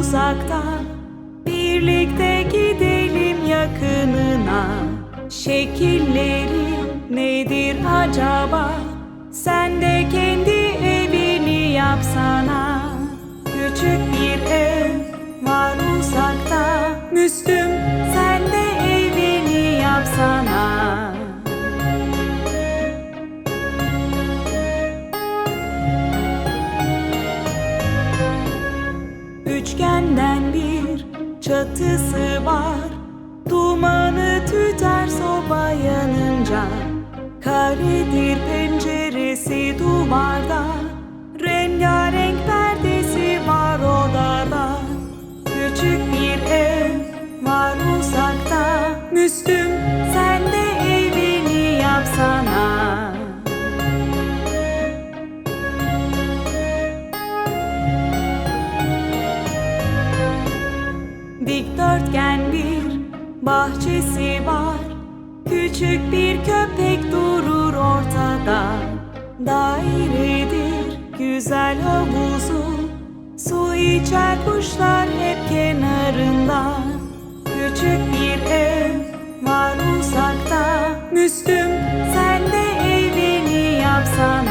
uzakta Birlikte gidelim yakınına. Şekilleri nedir acaba? Sen de kendi evini yapsana Küçük bir ev var uzakta Müslüm Üçgenden bir çatısı var. Dumanı tüter soba yanınca Karedir penceresi duvarda. Rengarenk perdesi var odada. Küçük bir ev var uzakta. Müslüm sen de evini yapsana Dikdörtgen bir bahçesi var. Küçük bir köpek durur ortada. Dairedir güzel havuzu. Su içer kuşlar hep kenarında. Küçük bir ev var uzakta. Müslüm sen de evini yapsana